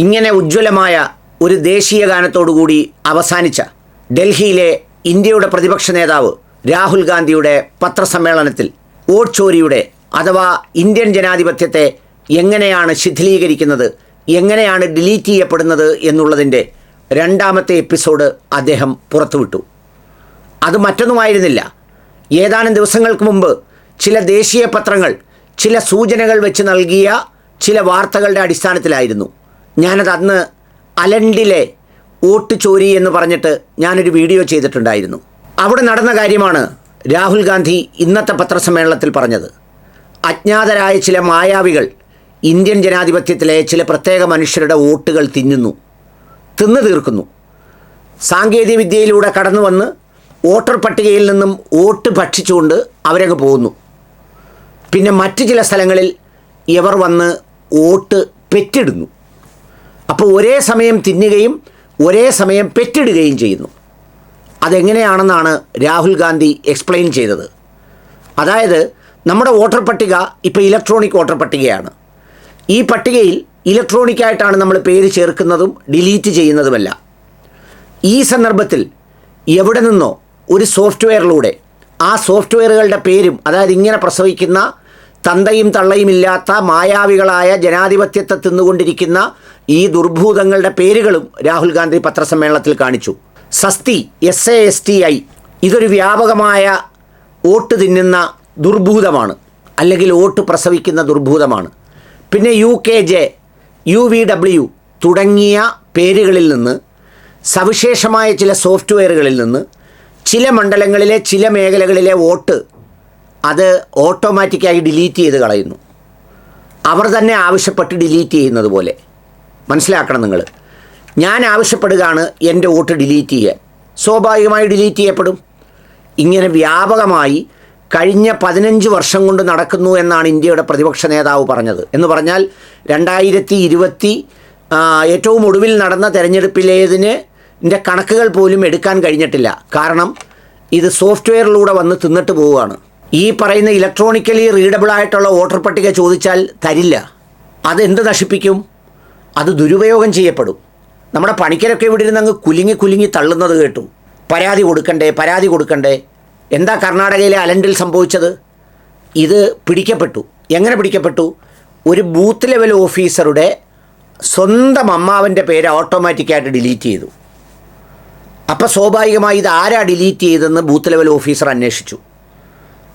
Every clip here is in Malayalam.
ഇങ്ങനെ ഉജ്ജ്വലമായ ഒരു ദേശീയ ഗാനത്തോടുകൂടി അവസാനിച്ച ഡൽഹിയിലെ ഇന്ത്യയുടെ പ്രതിപക്ഷ നേതാവ് രാഹുൽ ഗാന്ധിയുടെ പത്രസമ്മേളനത്തിൽ വോട്ട് ചോരിയുടെ അഥവാ ഇന്ത്യൻ ജനാധിപത്യത്തെ എങ്ങനെയാണ് ശിഥിലീകരിക്കുന്നത് എങ്ങനെയാണ് ഡിലീറ്റ് ചെയ്യപ്പെടുന്നത് എന്നുള്ളതിന്റെ രണ്ടാമത്തെ എപ്പിസോഡ് അദ്ദേഹം പുറത്തുവിട്ടു. അത് മറ്റൊന്നുമായിരുന്നില്ല. ഏതാനും ദിവസങ്ങൾക്ക് മുമ്പ് ചില ദേശീയ പത്രങ്ങൾ ചില സൂചനകൾ വെച്ച് നൽകിയ ചില വാർത്തകളുടെ അടിസ്ഥാനത്തിലായിരുന്നു. ഞാനത് അന്ന് അലണ്ടിലെ വോട്ട് ചോരി എന്ന് പറഞ്ഞിട്ട് ഞാനൊരു വീഡിയോ ചെയ്തിട്ടുണ്ടായിരുന്നു. അവിടെ നടന്ന കാര്യമാണ് രാഹുൽ ഗാന്ധി ഇന്നത്തെ പത്രസമ്മേളനത്തിൽ പറഞ്ഞത്. അജ്ഞാതരായ ചില മായാവികൾ ഇന്ത്യൻ ജനാധിപത്യത്തിലെ ചില പ്രത്യേക മനുഷ്യരുടെ വോട്ടുകൾ തിന്നുന്നു തിന്നു തീർക്കുന്നു. സാങ്കേതികവിദ്യയിലൂടെ കടന്നു വന്ന് വോട്ടർ പട്ടികയിൽ നിന്നും വോട്ട് ഭക്ഷിച്ചുകൊണ്ട് അവരങ്ങ് പോകുന്നു. പിന്നെ മറ്റ് ചില സ്ഥലങ്ങളിൽ ഇവർ വന്ന് വോട്ട് പെറ്റിടുന്നു. അപ്പോൾ ഒരേ സമയം തിന്നുകയും ഒരേ സമയം പെറ്റിടുകയും ചെയ്യുന്നു. അതെങ്ങനെയാണെന്നാണ് രാഹുൽ ഗാന്ധി എക്സ്പ്ലെയിൻ ചെയ്തത്. അതായത് നമ്മുടെ വോട്ടർ പട്ടിക ഇപ്പോൾ ഇലക്ട്രോണിക് വോട്ടർ പട്ടികയാണ്. ഈ പട്ടികയിൽ ഇലക്ട്രോണിക്കായിട്ടാണ് നമ്മൾ പേര് ചേർക്കുന്നതും ഡിലീറ്റ് ചെയ്യുന്നതുമല്ല. ഈ സന്ദർഭത്തിൽ എവിടെ നിന്നോ ഒരു സോഫ്റ്റ്വെയറിലൂടെ ആ സോഫ്റ്റ്വെയറുകളുടെ പേരും അതായത് ഇങ്ങനെ പ്രസവിക്കുന്ന തന്തയും തള്ളയും ഇല്ലാത്ത മായാവികളായ ജനാധിപത്യത്തെ തിന്നുകൊണ്ടിരിക്കുന്ന ഈ ദുർഭൂതങ്ങളുടെ പേരുകളും രാഹുൽ ഗാന്ധി പത്രസമ്മേളനത്തിൽ കാണിച്ചു. Sasti S A S T I ഇതൊരു വ്യാപകമായ വോട്ട് തിന്നുന്ന ദുർഭൂതമാണ്. അല്ലെങ്കിൽ വോട്ട് പ്രസവിക്കുന്ന ദുർഭൂതമാണ്. പിന്നെ U K J U V W തുടങ്ങിയ പേരുകളിൽ നിന്ന് സവിശേഷമായ ചില സോഫ്റ്റ്വെയറുകളിൽ നിന്ന് ചില മണ്ഡലങ്ങളിലെ ചില മേഖലകളിലെ വോട്ട് അത് ഓട്ടോമാറ്റിക്കായി ഡിലീറ്റ് ചെയ്ത് കളയുന്നു. അവർ തന്നെ ആവശ്യപ്പെട്ട് ഡിലീറ്റ് ചെയ്യുന്നത് പോലെ. മനസ്സിലാക്കണം നിങ്ങൾ. ഞാൻ ആവശ്യപ്പെടുകയാണ് എന്റെ വോട്ട് ഡിലീറ്റ് ചെയ്യാൻ. സ്വാഭാവികമായി ഡിലീറ്റ് ചെയ്യപ്പെടും. ഇങ്ങനെ വ്യാപകമായി കഴിഞ്ഞ പതിനഞ്ച് വർഷം കൊണ്ട് നടക്കുന്നു എന്നാണ് ഇന്ത്യയുടെ പ്രതിപക്ഷ നേതാവ് പറഞ്ഞത്. എന്ന് പറഞ്ഞാൽ രണ്ടായിരത്തി ഇരുപത്തി ഏറ്റവും ഒടുവിൽ നടന്ന തെരഞ്ഞെടുപ്പിലേതിന് കണക്കുകൾ പോലും എടുക്കാൻ കഴിഞ്ഞിട്ടില്ല. കാരണം ഇത് സോഫ്റ്റ്വെയറിലൂടെ വന്ന് തിന്നിട്ട് പോവുകയാണ്. ഈ പറയുന്ന ഇലക്ട്രോണിക്കലി റീഡബിൾ ആയിട്ടുള്ള വോട്ടർ പട്ടിക ചോദിച്ചാൽ തരില്ല. അതെന്ത് നശിപ്പിക്കും? അത് ദുരുപയോഗം ചെയ്യപ്പെടും. നമ്മുടെ പണിക്കരൊക്കെ ഇവിടെ ഇരുന്ന് അങ്ങ് കുലുങ്ങി കുലുങ്ങി തള്ളുന്നത് കേട്ടു. പരാതി കൊടുക്കണ്ടേ പരാതി കൊടുക്കണ്ടേ? എന്താ കർണാടകയിലെ അലണ്ടിൽ സംഭവിച്ചത്? ഇത് പിടിക്കപ്പെട്ടു. എങ്ങനെ പിടിക്കപ്പെട്ടു? ഒരു ബൂത്ത് ലെവൽ ഓഫീസറുടെ സ്വന്തം അമ്മാവന്റെ പേര് ഓട്ടോമാറ്റിക്കായിട്ട് ഡിലീറ്റ് ചെയ്തു. അപ്പോൾ സ്വാഭാവികമായി ഇത് ആരാ ഡിലീറ്റ് ചെയ്തെന്ന് ബൂത്ത് ലെവൽ ഓഫീസർ അന്വേഷിച്ചു.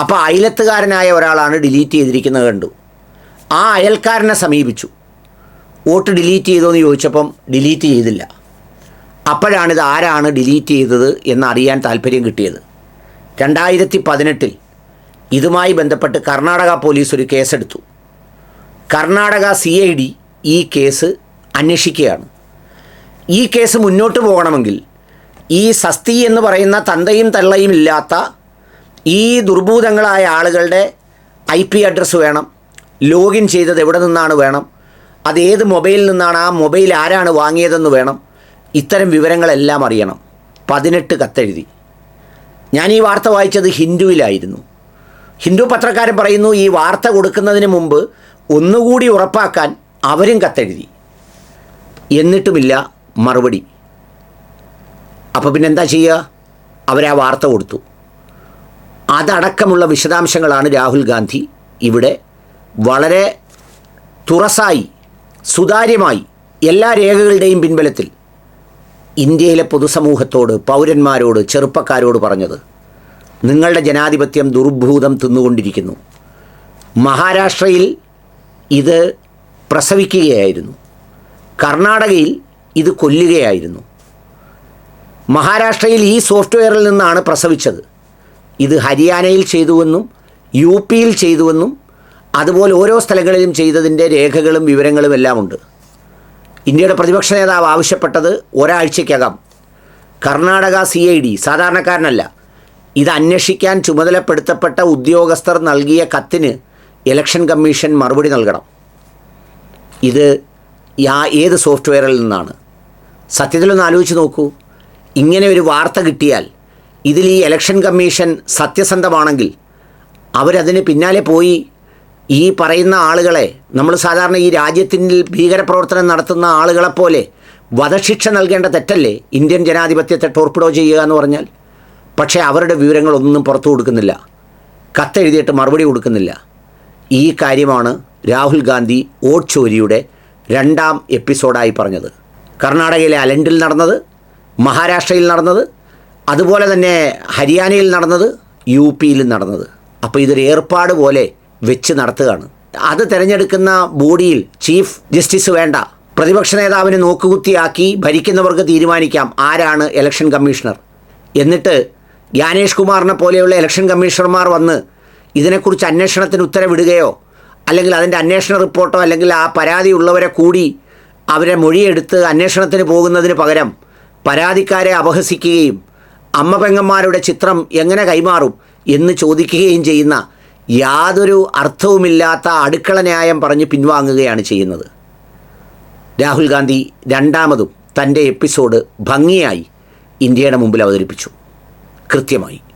അപ്പോൾ അയലത്തുകാരനായ ഒരാളാണ് ഡിലീറ്റ് ചെയ്തിരിക്കുന്നത് കണ്ടു. ആ അയൽക്കാരനെ സമീപിച്ചു. വോട്ട് ഡിലീറ്റ് ചെയ്തോ എന്ന് ചോദിച്ചപ്പം ഡിലീറ്റ് ചെയ്തില്ല. അപ്പോഴാണിത് ആരാണ് ഡിലീറ്റ് ചെയ്തത് എന്നറിയാൻ താല്പര്യം കിട്ടിയത്. രണ്ടായിരത്തി പതിനെട്ടിൽ ഇതുമായി ബന്ധപ്പെട്ട് കർണാടക പോലീസ് ഒരു കേസെടുത്തു. കർണാടക സി ഐ ഡി ഈ കേസ് അന്വേഷിക്കുകയാണ്. ഈ കേസ് മുന്നോട്ട് പോകണമെങ്കിൽ ഈ സസ്തി എന്ന് പറയുന്ന തന്തയും തള്ളയും ഇല്ലാത്ത ഈ ദുർഭൂതങ്ങളായ ആളുകളുടെ ഐ പി അഡ്രസ്സ് വേണം ലോഗിൻ ചെയ്തത് എവിടെ നിന്നാണ് വേണം അത് ഏത് മൊബൈലിൽ നിന്നാണ് ആ മൊബൈൽ ആരാണ് വാങ്ങിയതെന്ന് വേണം. ഇത്തരം വിവരങ്ങളെല്ലാം അറിയണം. പതിനെട്ട് കത്തെഴുതി. ഞാൻ ഈ വാർത്ത വായിച്ചത് ഹിന്ദുവിലായിരുന്നു. ഹിന്ദു പത്രക്കാരൻ പറയുന്നു ഈ വാർത്ത കൊടുക്കുന്നതിന് മുമ്പ് ഒന്നുകൂടി ഉറപ്പാക്കാൻ അവരും കത്തെഴുതി. എന്നിട്ടുമില്ല മറുപടി. അപ്പോൾ പിന്നെ എന്താ ചെയ്യുക? ആ വാർത്ത കൊടുത്തു. അതടക്കമുള്ള വിശദാംശങ്ങളാണ് രാഹുൽ ഗാന്ധി ഇവിടെ വളരെ തുറസായി സുതാര്യമായി എല്ലാ രേഖകളുടെയും പിൻബലത്തിൽ ഇന്ത്യയിലെ പൊതുസമൂഹത്തോട് പൗരന്മാരോട് ചെറുപ്പക്കാരോട് പറഞ്ഞത് നിങ്ങളുടെ ജനാധിപത്യം ദുർഭൂതം തിന്നുകൊണ്ടിരിക്കുന്നു. മഹാരാഷ്ട്രയിൽ ഇത് പ്രസവിക്കുകയായിരുന്നു. കർണാടകയിൽ ഇത് കൊല്ലുകയായിരുന്നു. മഹാരാഷ്ട്രയിൽ ഈ സോഫ്റ്റ്വെയറിൽ നിന്നാണ് പ്രസവിച്ചത്. ഇത് ഹരിയാനയിൽ ചെയ്തുവെന്നും യു പിയിൽ ചെയ്തുവെന്നും അതുപോലെ ഓരോ സ്ഥലങ്ങളിലും ചെയ്തതിന്റെ രേഖകളും വിവരങ്ങളും എല്ലാം ഉണ്ട്. ഇന്ത്യയുടെ പ്രതിപക്ഷ നേതാവ് ആവശ്യപ്പെട്ടത് ഒരാഴ്ചയ്ക്കകം. കർണാടക സി ഐ ഡി സാധാരണക്കാരനല്ല. ഇത് അന്വേഷിക്കാൻ ചുമതലപ്പെടുത്തപ്പെട്ട ഉദ്യോഗസ്ഥർ നൽകിയ കത്തിന് ഇലക്ഷൻ കമ്മീഷൻ മറുപടി നൽകണം. ഇത് യാ ഏത് സോഫ്റ്റ്വെയറിൽ നിന്നാണ്? സത്യത്തിൽ ഒന്ന് ആലോചിച്ച് നോക്കൂ. ഇങ്ങനെ ഒരു വാർത്ത കിട്ടിയാൽ ഇതിൽ ഈ ഇലക്ഷൻ കമ്മീഷൻ സത്യസന്ധമാണെങ്കിൽ അവരതിന് പിന്നാലെ പോയി ഈ പറയുന്ന ആളുകളെ നമ്മൾ സാധാരണ ഈ രാജ്യത്തിന്റെ ഭീകരപ്രവർത്തനം നടത്തുന്ന ആളുകളെപ്പോലെ വധശിക്ഷ നൽകേണ്ട തെറ്റല്ലേ? ഇന്ത്യൻ ജനാധിപത്യത്തെ ടോർപ്പിഡോ ചെയ്യുക എന്ന് പറഞ്ഞാൽ? പക്ഷേ അവരുടെ വിവരങ്ങളൊന്നും പുറത്തു കൊടുക്കുന്നില്ല. കത്തെഴുതിയിട്ട് മറുപടി കൊടുക്കുന്നില്ല. ഈ കാര്യമാണ് രാഹുൽ ഗാന്ധി വോട്ട് ചോരിയുടെ രണ്ടാം എപ്പിസോഡായി പറഞ്ഞത്. കർണാടകയിലെ അലണ്ടിൽ നടന്നത് മഹാരാഷ്ട്രയിൽ നടന്നത് അതുപോലെ തന്നെ ഹരിയാനയിൽ നടന്നത് യു പിയിൽ നടന്നത്. അപ്പോൾ ഇതൊരു ഏർപ്പാട് പോലെ വെച്ച് നടത്തുകയാണ്. അത് തിരഞ്ഞെടുക്കുന്ന ബോഡിയിൽ ചീഫ് ജസ്റ്റിസ് വേണ്ട. പ്രതിപക്ഷ നേതാവിനെ നോക്കുകുത്തിയാക്കി ഭരിക്കുന്നവർക്ക് തീരുമാനിക്കാം. ആരാണ് ഇലക്ഷൻ കമ്മീഷണർ? എന്നിട്ട് ജ്ഞാനേഷ് കുമാറിനെ പോലെയുള്ള ഇലക്ഷൻ കമ്മീഷണർമാർ വന്ന് ഇതിനെക്കുറിച്ച് അന്വേഷണത്തിന് ഉത്തരവിടുകയോ അല്ലെങ്കിൽ അതിന്റെ അന്വേഷണ റിപ്പോർട്ടോ അല്ലെങ്കിൽ ആ പരാതി ഉള്ളവരെ കൂടി അവരെ മൊഴിയെടുത്ത് അന്വേഷണത്തിന് പോകുന്നതിന് പകരം പരാതിക്കാരെ അപഹസിക്കുകയും അമ്മ പെങ്ങന്മാരുടെ ചിത്രം എങ്ങനെ കൈമാറും എന്ന് ചോദിക്കുകയും ചെയ്യുന്ന യാതൊരു അർത്ഥവുമില്ലാത്ത അടുക്കള ന്യായം പറഞ്ഞ് പിൻവാങ്ങുകയാണ് ചെയ്യുന്നത്. രാഹുൽ ഗാന്ധി രണ്ടാമതും തന്റെ എപ്പിസോഡ് ഭംഗിയായി ഇന്ത്യയുടെ മുമ്പിൽ അവതരിപ്പിച്ചു. കൃത്യമായി.